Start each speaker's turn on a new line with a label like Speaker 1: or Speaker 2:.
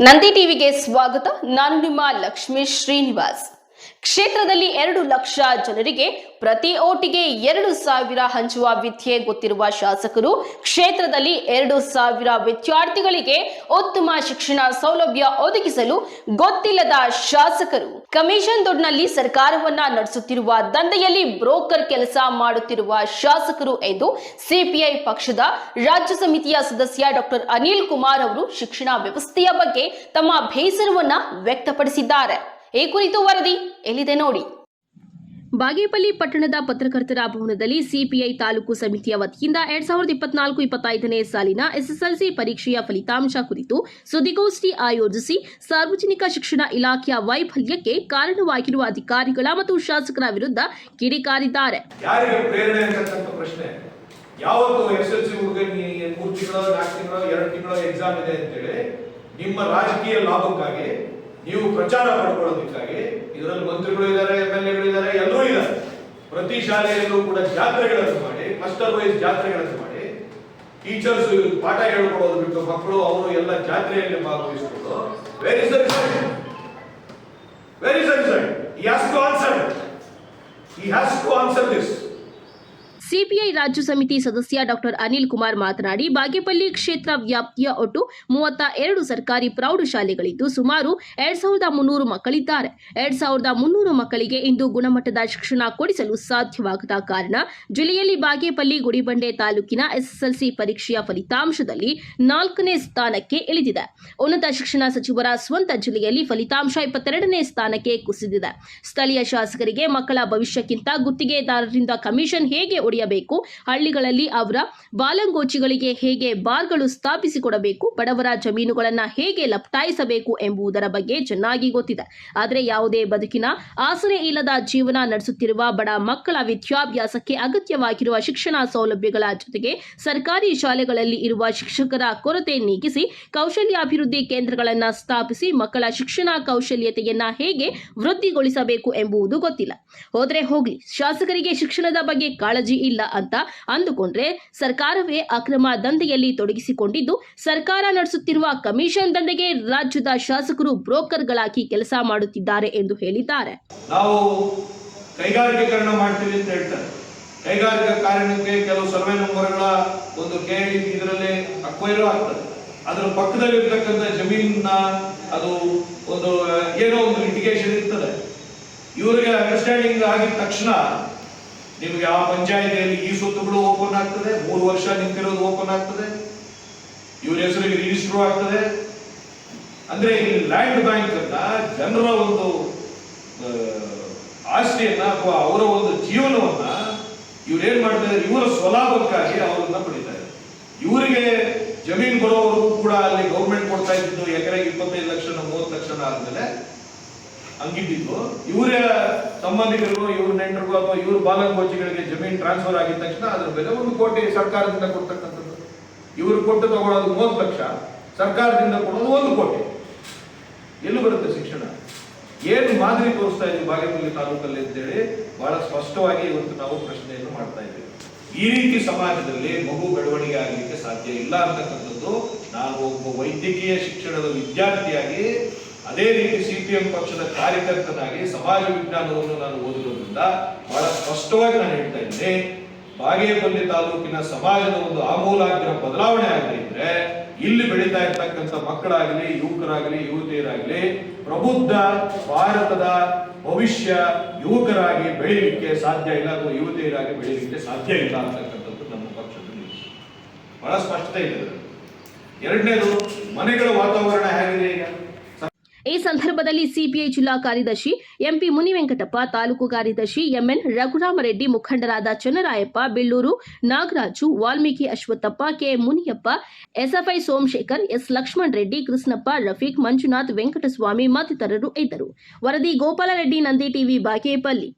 Speaker 1: ನಂದಿ ಟಿವಿಗೆ ಸ್ವಾಗತ. ನಾನು ನಿಮ್ಮ ಲಕ್ಷ್ಮೀ ಶ್ರೀನಿವಾಸ್. ಕ್ಷೇತ್ರದಲ್ಲಿ ಎರಡು ಲಕ್ಷ ಜನರಿಗೆ ಪ್ರತಿ ಓಟಿಗೆ ಎರಡು ಸಾವಿರ ಹಂಚುವ ವಿದ್ಯೆ ಗೊತ್ತಿರುವ ಶಾಸಕರು, ಕ್ಷೇತ್ರದಲ್ಲಿ ಎರಡು ಸಾವಿರ ವಿದ್ಯಾರ್ಥಿಗಳಿಗೆ ಉತ್ತಮ ಶಿಕ್ಷಣ ಸೌಲಭ್ಯ ಒದಗಿಸಲು ಗೊತ್ತಿಲ್ಲದ ಶಾಸಕರು. ಕಮಿಷನ್ ದುಡ್ಡಿನಲ್ಲಿ ಸರ್ಕಾರವನ್ನ ನಡೆಸುತ್ತಿರುವ ದಂಧೆಯಲ್ಲಿ ಬ್ರೋಕರ್ ಕೆಲಸ ಮಾಡುತ್ತಿರುವ ಶಾಸಕರು ಎಂದು ಸಿಪಿಐ ಪಕ್ಷದ ರಾಜ್ಯ ಸಮಿತಿಯ ಸದಸ್ಯ ಡಾಕ್ಟರ್ ಅನಿಲ್ ಕುಮಾರ್ ಅವರು ಶಿಕ್ಷಣ ವ್ಯವಸ್ಥೆಯ ಬಗ್ಗೆ ತಮ್ಮ ಬೇಸರವನ್ನ ವ್ಯಕ್ತಪಡಿಸಿದ್ದಾರೆ. ಈ ಕುರಿತು ವರದಿ ಎಲ್ಲಿದೆ ನೋಡಿ. ಬಾಗೇಪಲ್ಲಿ ಪಟ್ಟಣದ ಪತ್ರಕರ್ತರ ಭವನದಲ್ಲಿ ಸಿಪಿಐ ತಾಲೂಕು ಸಮಿತಿಯ ವತಿಯಿಂದ ಎರಡ್ ಸಾವಿರದ ಇಪ್ಪತ್ನಾಲ್ಕು ಇಪ್ಪತ್ತೈದನೇ ಸಾಲಿನ ಎಸ್ಎಸ್ಎಲ್ಸಿ ಪರೀಕ್ಷೆಯ ಫಲಿತಾಂಶ ಕುರಿತು ಸುದ್ದಿಗೋಷ್ಠಿ ಆಯೋಜಿಸಿ ಸಾರ್ವಜನಿಕ ಶಿಕ್ಷಣ ಇಲಾಖೆಯ ವೈಫಲ್ಯಕ್ಕೆ ಕಾರಣವಾಗಿರುವ ಅಧಿಕಾರಿಗಳ ಮತ್ತು ಶಾಸಕರ ವಿರುದ್ಧ ಕಿಡಿಕಾರಿದ್ದಾರೆ
Speaker 2: ನಿಮ್ಮ ರಾಜಕೀಯ ಲಾಭಕ್ಕಾಗಿ ನೀವು ಪ್ರಚಾರ ಪಡ್ಕೊಳ್ಳೋದಕ್ಕಾಗಿ ಇದರಲ್ಲಿ ಮಂತ್ರಿಗಳು ಇದ್ದಾರೆ ಎಂ ಎಲ್ ಎಗಳು ಇದ್ದಾರೆ ಎಲ್ಲರೂ ಇದ್ದಾರೆ ಪ್ರತಿ ಶಾಲೆಯಲ್ಲೂ ಕೂಡ ಜಾತ್ರೆಗಳನ್ನು ಮಾಡಿ ಕ್ಲಸ್ಟರ್ ವೈಸ್ ಜಾತ್ರೆಗಳನ್ನು ಮಾಡಿ ಟೀಚರ್ಸ್ ಪಾಠ ಹೇಳ್ಕೊಡೋದು ಬಿಟ್ಟು ಮಕ್ಕಳು, ಅವರು ಎಲ್ಲ ಜಾತ್ರೆಯಲ್ಲಿ ಭಾಗವಹಿಸ್ಕೊಂಡು very sorry very sorry he has to answer he has to answer this
Speaker 1: CPI ರಾಜ್ಯ ಸಮಿತಿ ಸದಸ್ಯ ಡಾಕ್ಟರ್ ಅನಿಲ್ ಕುಮಾರ್ ಮಾತನಾಡಿ, ಬಾಗೇಪಲ್ಲಿ ಕ್ಷೇತ್ರ ವ್ಯಾಪ್ತಿಯ ಒಟ್ಟು ಮೂವತ್ತ ಎರಡು ಸರ್ಕಾರಿ ಪ್ರೌಢಶಾಲೆಗಳಿದ್ದು ಸುಮಾರು ಎರಡ್ ಸಾವಿರದ ಮುನ್ನೂರು ಮಕ್ಕಳಿದ್ದಾರೆ. ಎರಡ್ ಸಾವಿರದ ಮುನ್ನೂರು ಮಕ್ಕಳಿಗೆ ಇಂದು ಗುಣಮಟ್ಟದ ಶಿಕ್ಷಣ ಕೊಡಿಸಲು ಸಾಧ್ಯವಾಗದ ಕಾರಣ, ಜಿಲ್ಲೆಯಲ್ಲಿ ಬಾಗೇಪಲ್ಲಿ ಗುಡಿಬಂಡೆ ತಾಲೂಕಿನ ಎಸ್ಎಸ್ಎಲ್ಸಿ ಪರೀಕ್ಷೆಯ ಫಲಿತಾಂಶದಲ್ಲಿ ನಾಲ್ಕನೇ ಸ್ಥಾನಕ್ಕೆ ಇಳಿದಿದೆ. ಉನ್ನತ ಶಿಕ್ಷಣ ಸಚಿವರ ಸ್ವಂತ ಜಿಲ್ಲೆಯಲ್ಲಿ ಫಲಿತಾಂಶ ಇಪ್ಪತ್ತೆರಡನೇ ಸ್ಥಾನಕ್ಕೆ ಕುಸಿದಿದೆ. ಸ್ಥಳೀಯ ಶಾಸಕರಿಗೆ ಮಕ್ಕಳ ಭವಿಷ್ಯಕ್ಕಿಂತ ಗುತ್ತಿಗೆದಾರರಿಂದ ಕಮಿಷನ್ ಹೇಗೆ ಒಡೆಯಬೇಕು ಹಳ್ಳಿಗಳಲ್ಲಿ ಅವರ ಬಾಲಂಗೋಚಿಗಳಿಗೆ ಹೇಗೆ ಬಾರ್ಗಳು ಸ್ಥಾಪಿಸಿಕೊಡಬೇಕು, ಬಡವರ ಜಮೀನುಗಳನ್ನು ಹೇಗೆ ಲಪ್ಟಾಯಿಸಬೇಕು ಎಂಬುದರ ಬಗ್ಗೆ ಚೆನ್ನಾಗಿ ಗೊತ್ತಿದೆ. ಆದರೆ ಯಾವುದೇ ಬದುಕಿನ ಆಸರೆ ಇಲ್ಲದ ಜೀವನ ನಡೆಸುತ್ತಿರುವ ಬಡ ಮಕ್ಕಳ ವಿದ್ಯಾಭ್ಯಾಸಕ್ಕೆ ಅಗತ್ಯವಾಗಿರುವ ಶಿಕ್ಷಣ ಸೌಲಭ್ಯಗಳ ಜೊತೆಗೆ ಸರ್ಕಾರಿ ಶಾಲೆಗಳಲ್ಲಿ ಇರುವ ಶಿಕ್ಷಕರ ಕೊರತೆ ನೀಗಿಸಿ ಕೌಶಲ್ಯಾಭಿವೃದ್ಧಿ ಕೇಂದ್ರಗಳನ್ನು ಸ್ಥಾಪಿಸಿ ಮಕ್ಕಳ ಶಿಕ್ಷಣ ಕೌಶಲ್ಯತೆಯನ್ನ ಹೇಗೆ ವೃದ್ಧಿಗೊಳಿಸಬೇಕು ಎಂಬುದು ಗೊತ್ತಿಲ್ಲ. ಹೋದ್ರೆ ಹೋಗ್ಲಿ, ಶಾಸಕರಿಗೆ ಶಿಕ್ಷಣದ ಬಗ್ಗೆ ಕಾಳಜಿ ಇಲ್ಲ. ಅಂತ ಅಂದುಕೊಂಡ್ರೆ ಸರ್ಕಾರವೇ ಅಕ್ರಮ ದಂಧೆಯಲ್ಲಿ ತೊಡಗಿಸಿಕೊಂಡಿದ್ದು, ಸರ್ಕಾರ ನಡೆಸುತ್ತಿರುವ ಕಮಿಷನ್ ದಂಧೆಗೆ ರಾಜ್ಯದ ಶಾಸಕರು ಬ್ರೋಕರ್ಗಳಾಗಿ ಕೆಲಸ ಮಾಡುತ್ತಿದ್ದಾರೆ ಎಂದು ಹೇಳಿದ್ದಾರೆ.
Speaker 2: ನಾವು ಕೈಗಾರಿಕೀಕರಣ ಮಾಡ್ತೀವಿ ಅಂತ ಹೇಳ್ತಾರೆ. ಕೈಗಾರಿಕಾ ಕಾರಣಕ್ಕೆ ಕೆಲವು ಸರ್ವೆ ನಂಬರ್ಗಳ ಒಂದು ಕೆ ಇದರಲ್ಲಿ ಅಕ್ವೈರ್ ಆಗ್ತದೆ. ಅದರ ಪಕ್ಕದಲ್ಲಿ ಇರ್ತಕ್ಕಂಥ ಜಮೀನ ಅದು ಒಂದು, ಏನೋ ಒಂದು ಲಿಟಿಗೇಷನ್ ಇರ್ತದೆ. ಇವರಿಗೆ ಅಂಡರ್ಸ್ಟ್ಯಾಂಡಿಂಗ್ ಆಗಿದ ತಕ್ಷಣ ನಿಮಗೆ ಆ ಪಂಚಾಯಿತಿಯಲ್ಲಿ ಈ ಸ್ವತ್ತುಗಳು ಓಪನ್ ಆಗ್ತದೆ? ಮೂರು ವರ್ಷ ನಿಂತಿರೋದು ಓಪನ್ ಆಗ್ತದೆ? ಇವ್ರ ಹೆಸರಿಗೆ ರಿಜಿಸ್ಟರ್ ಆಗ್ತದೆ? ಅಂದ್ರೆ ಈ ಲ್ಯಾಂಡ್ ಬ್ಯಾಂಕ್ ಅಂತ ಜನರ ಒಂದು ಆಸ್ತಿಯನ್ನ ಅಥವಾ ಅವರ ಒಂದು ಜೀವನವನ್ನ ಇವ್ರೇನ್ ಮಾಡ್ತಾರೆ ಇವರ ಸ್ವಲಾಭಕ್ಕಾಗಿ ಅವರನ್ನ ಪಡಿತಾರೆ ಇವರಿಗೆ ಜಮೀನ್ ಬರೋವರೆಗೂ ಕೂಡ ಅಲ್ಲಿ ಗೌರ್ಮೆಂಟ್ ಕೊಡ್ತಾ ಇದ್ದು ಎಕರೆಗೆ ಇಪ್ಪತ್ತೈದು ಲಕ್ಷ ಮೂವತ್ತು ಲಕ್ಷ ಆದ್ಮೇಲೆ ಹಂಗಿದ್ದು ಇವರ ಸಂಬಂಧಿಕರಿಗೂ, ಇವ್ರ ನೆಂಟರಿಗೂ ಅಥವಾ ಇವ್ರ ಬಾಲಕೋಚಿಗಳಿಗೆ ಜಮೀನ್ ಟ್ರಾನ್ಸ್ಫರ್ ಆಗಿದ ತಕ್ಷಣ ಅದ್ರ ಬೆಲೆ ಒಂದು ಕೋಟಿ ಸರ್ಕಾರದಿಂದ ಕೊಡ್ತಕ್ಕಂಥದ್ದು. ಇವರು ಕೊಟ್ಟು ತಗೊಳ್ಳೋದು ಮೂವತ್ತು ಲಕ್ಷ, ಸರ್ಕಾರದಿಂದ ಕೊಡೋದು ಒಂದು ಕೋಟಿ. ಎಲ್ಲಿ ಬರುತ್ತೆ ಶಿಕ್ಷಣ? ಏನು ಮಾದರಿ ತೋರಿಸ್ತಾ ಇದ್ದೀವಿ ಬಾಗೇಪಲ್ಲಿ ತಾಲೂಕಲ್ಲಿ ಅಂತೇಳಿ ಬಹಳ ಸ್ಪಷ್ಟವಾಗಿ ಇವತ್ತು ನಾವು ಪ್ರಶ್ನೆಯನ್ನು ಮಾಡ್ತಾ ಇದ್ದೇವೆ. ಈ ರೀತಿ ಸಮಾಜದಲ್ಲಿ ಮಗು ಬೆಳವಣಿಗೆ ಆಗಲಿಕ್ಕೆ ಸಾಧ್ಯ ಇಲ್ಲ ಅಂತಕ್ಕಂಥದ್ದು ನಾನು ಒಬ್ಬ ವೈದ್ಯಕೀಯ ಶಿಕ್ಷಣದ ವಿದ್ಯಾರ್ಥಿಯಾಗಿ ಅದೇ ರೀತಿ ಸಿ ಪಿ ಎಂ ಪಕ್ಷದ ಕಾರ್ಯಕರ್ತನಾಗಿ ಸಮಾಜ ವಿಜ್ಞಾನವನ್ನು ನಾನು ಓದಿರೋದ್ರಿಂದ ಬಹಳ ಸ್ಪಷ್ಟವಾಗಿ ನಾನು ಹೇಳ್ತಾ ಇದ್ದೆ, ಬಾಗೇಪಲ್ಲಿ ತಾಲೂಕಿನ ಸಮಾಜದ ಒಂದು ಆಮೂಲಾಗ್ರ ಬದಲಾವಣೆ ಆಗದೆ ಇದ್ರೆ, ಇಲ್ಲಿ ಬೆಳೀತಾ ಇರ್ತಕ್ಕಂಥ ಮಕ್ಕಳಾಗಲಿ, ಯುವಕರಾಗಲಿ, ಯುವತಿಯರಾಗಲಿ, ಪ್ರಬುದ್ಧ ಭಾರತದ ಭವಿಷ್ಯ ಯುವಕರಾಗಿ ಬೆಳೀಲಿಕ್ಕೆ ಸಾಧ್ಯ ಇಲ್ಲ ಅಥವಾ ಯುವತಿಯರಾಗಿ ಬೆಳೀಲಿಕ್ಕೆ ಸಾಧ್ಯ ಇಲ್ಲ ಅಂತಕ್ಕಂಥದ್ದು ನಮ್ಮ ಪಕ್ಷದ ನಿಲುವು. ಬಹಳ ಸ್ಪಷ್ಟತೆ ಇದೆ. ಎರಡನೇದು, ಮನೆಗಳ ವಾತಾವರಣ ಹೇಗಿದೆ ಈಗ
Speaker 1: ಈ ಸಂದರ್ಭದಲ್ಲಿ ಸಿಪಿಐ ಜಿಲ್ಲಾ ಕಾರ್ಯದರ್ಶಿ ಎಂಪಿ ಮುನಿವೆಂಕಟಪ್ಪ, ತಾಲೂಕು ಕಾರ್ಯದರ್ಶಿ MN ರಘುರಾಮರೆಡ್ಡಿ, Raghurama Reddy Channarayappa, Belluru Nagaraju, Valmiki Ashwathappa, K Muniyappa, SFI Somashekhar, S Lakshman Reddy Krishnappa, Rafiq, Manjunath, Venkataswamy ಮತ್ತಿತರರು ಇದ್ದರು. ವರದಿ ಗೋಪಾಲರೆಡ್ಡಿ, ನಂದಿ ಟಿವಿ, ಬಾಗೇಪಲ್ಲಿ.